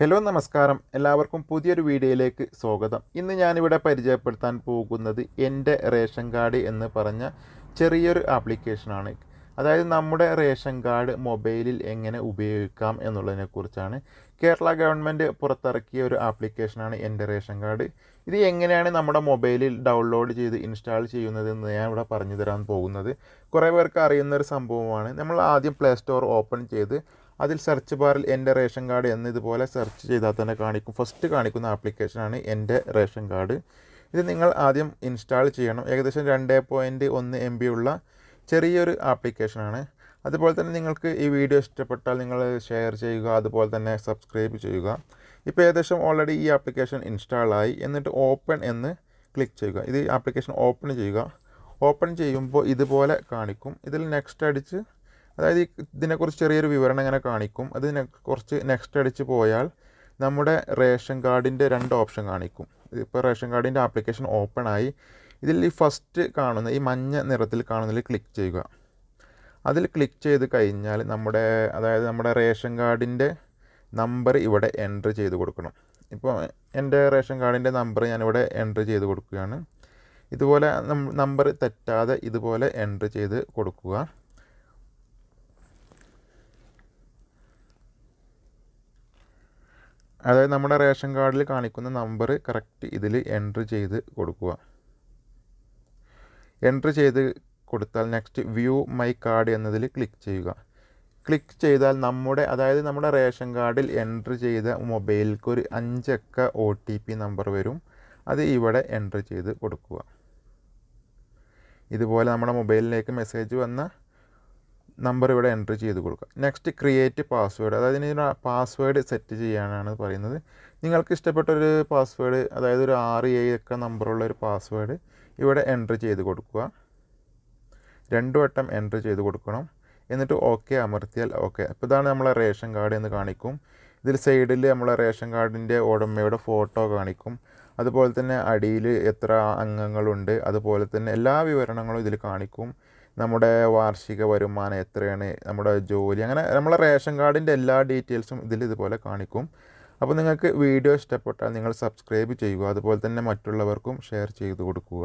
Hello നമസ്കാരം. എല്ലാവർക്കും പുതിയൊരു വീഡിയോയിലേക്ക് സ്വാഗതം. ഇന്ന് ഞാനിവിടെ പരിചയപ്പെടുത്താൻ പോകുന്നത് എന്റെ റേഷൻ കാർഡ് എന്ന് പറഞ്ഞ ചെറിയൊരു ആപ്ലിക്കേഷനാണ്. അതായത് നമ്മുടെ റേഷൻ കാർഡ് മൊബൈലിൽ എങ്ങനെ ഉപയോഗിക്കാം എന്നുള്ളതിനെക്കുറിച്ചാണ് കേരള ഗവൺമെന്റ് പുറത്തിറക്കിയ ഒരു ആപ്ലിക്കേഷനാണ് എന്റെ റേഷൻ കാർഡ്. ഇത് എങ്ങനെയാണ് നമ്മുടെ മൊബൈലിൽ ഡൗൺലോഡ് ചെയ്ത് ഇൻസ്റ്റാൾ ചെയ്യുന്നതെന്ന് ഞാൻ ഇവിടെ പറഞ്ഞു തരാൻ പോകുന്നത്. കുറേ പേർക്ക് അറിയുന്ന ഒരു സംഭവമാണ്. നമ്മൾ ആദ്യം പ്ലേ സ്റ്റോർ ഓപ്പൺ ചെയ്ത് അതിൽ സെർച്ച് ബാറിൽ എന്റെ റേഷൻ കാർഡ് എന്ന് ഇതുപോലെ സെർച്ച് ചെയ്താൽ തന്നെ കാണിക്കും. ഫസ്റ്റ് കാണിക്കുന്ന ആപ്ലിക്കേഷനാണ് എന്റെ റേഷൻ കാർഡ്. ഇത് നിങ്ങൾ ആദ്യം ഇൻസ്റ്റാൾ ചെയ്യണം. ഏകദേശം രണ്ട് പോയിന്റ് ഒന്ന് എം ബി ഉള്ള ചെറിയൊരു ആപ്ലിക്കേഷനാണ് അതുപോലെ തന്നെ നിങ്ങൾക്ക് ഈ വീഡിയോ ഇഷ്ടപ്പെട്ടാൽ നിങ്ങൾ ഷെയർ ചെയ്യുക. അതുപോലെ തന്നെ സബ്സ്ക്രൈബ് ചെയ്യുക. ഇപ്പോൾ ഏകദേശം ഓൾറെഡി ഈ ആപ്ലിക്കേഷൻ ഇൻസ്റ്റാൾ ആയി. എന്നിട്ട് ഓപ്പൺ എന്ന് ക്ലിക്ക് ചെയ്യുക. ഇത് ആപ്ലിക്കേഷൻ ഓപ്പൺ ചെയ്യുക. ഓപ്പൺ ചെയ്യുമ്പോൾ ഇതുപോലെ കാണിക്കും. ഇതിൽ നെക്സ്റ്റ് അടിച്ച് അതായത് ഇതിനെക്കുറിച്ച് ചെറിയൊരു വിവരണം ഇങ്ങനെ കാണിക്കും. അത് കുറച്ച് നെക്സ്റ്റ് അടിച്ച് പോയാൽ നമ്മുടെ റേഷൻ കാർഡിന്റെ രണ്ട് ഓപ്ഷൻ കാണിക്കും. ഇതിപ്പോൾ റേഷൻ കാർഡിന്റെ ആപ്ലിക്കേഷൻ ഓപ്പൺ ആയി. ഇതിൽ ഈ ഫസ്റ്റ് കാണുന്ന ഈ മഞ്ഞ നിറത്തിൽ കാണുന്നതിൽ ക്ലിക്ക് ചെയ്യുക. അതിൽ ക്ലിക്ക് ചെയ്ത് കഴിഞ്ഞാൽ നമ്മുടെ അതായത് നമ്മുടെ റേഷൻ കാർഡിന്റെ നമ്പർ ഇവിടെ എന്റർ ചെയ്ത് കൊടുക്കണം. ഇപ്പോൾ എന്റെ റേഷൻ കാർഡിന്റെ നമ്പർ ഞാനിവിടെ എന്റർ ചെയ്ത് കൊടുക്കുകയാണ്. ഇതുപോലെ നമ്പർ തെറ്റാതെ ഇതുപോലെ എന്റർ ചെയ്ത് കൊടുക്കുക. അതായത് നമ്മുടെ റേഷൻ കാർഡിൽ കാണിക്കുന്ന നമ്പർ കറക്റ്റ് ഇതിൽ എൻട്രി ചെയ്ത് കൊടുക്കുക. എൻട്രി ചെയ്ത് കൊടുത്താൽ നെക്സ്റ്റ് വ്യൂ മൈ കാർഡ് എന്നതിൽ ക്ലിക്ക് ചെയ്യുക. ക്ലിക്ക് ചെയ്താൽ നമ്മുടെ അതായത് നമ്മുടെ റേഷൻ കാർഡിൽ എൻട്രി ചെയ്ത മൊബൈലിലേക്ക് ഒരു അഞ്ചക്ക ഒ ടി പി നമ്പർ വരും. അത് ഇവിടെ എൻട്രി ചെയ്ത് കൊടുക്കുക. ഇതുപോലെ നമ്മുടെ മൊബൈലിലേക്ക് മെസ്സേജ് വന്ന നമ്പർ ഇവിടെ എന്റർ ചെയ്ത് കൊടുക്കുക. നെക്സ്റ്റ് ക്രിയേറ്റ് പാസ്വേഡ് അതായത് ഇനി പാസ്വേഡ് സെറ്റ് ചെയ്യാനാണ് പറയുന്നത്. നിങ്ങൾക്ക് ഇഷ്ടപ്പെട്ട ഒരു പാസ്വേഡ് അതായത് ഒരു ആറ് ഏഴ് ഒക്കെ നമ്പറുള്ള ഒരു പാസ്വേഡ് ഇവിടെ എന്റർ ചെയ്ത് കൊടുക്കുക. രണ്ടു വട്ടം എന്റർ ചെയ്ത് കൊടുക്കണം. എന്നിട്ട് ഓക്കെ അമർത്തിയാൽ ഓക്കെ അപ്പോൾ ഇതാണ് നമ്മളെ റേഷൻ കാർഡ് എന്ന് കാണിക്കും. ഇതിൽ സൈഡിൽ നമ്മളെ റേഷൻ കാർഡിന്റെ ഉടമയുടെ ഫോട്ടോ കാണിക്കും. അതുപോലെ തന്നെ അടിയിൽ എത്ര അംഗങ്ങളുണ്ട്. അതുപോലെ തന്നെ എല്ലാ വിവരണങ്ങളും ഇതിൽ കാണിക്കും. നമ്മുടെ വാർഷിക വരുമാനം എത്രയാണ് നമ്മുടെ ജോലി അങ്ങനെ നമ്മളെ റേഷൻ കാർഡിന്റെ എല്ലാ ഡീറ്റെയിൽസും ഇതിൽ ഇതുപോലെ കാണിക്കും. അപ്പോൾ നിങ്ങൾക്ക് വീഡിയോ ഇഷ്ടപ്പെട്ടാൽ നിങ്ങൾ സബ്സ്ക്രൈബ് ചെയ്യുക. അതുപോലെ തന്നെ മറ്റുള്ളവർക്കും ഷെയർ ചെയ്ത് കൊടുക്കുക.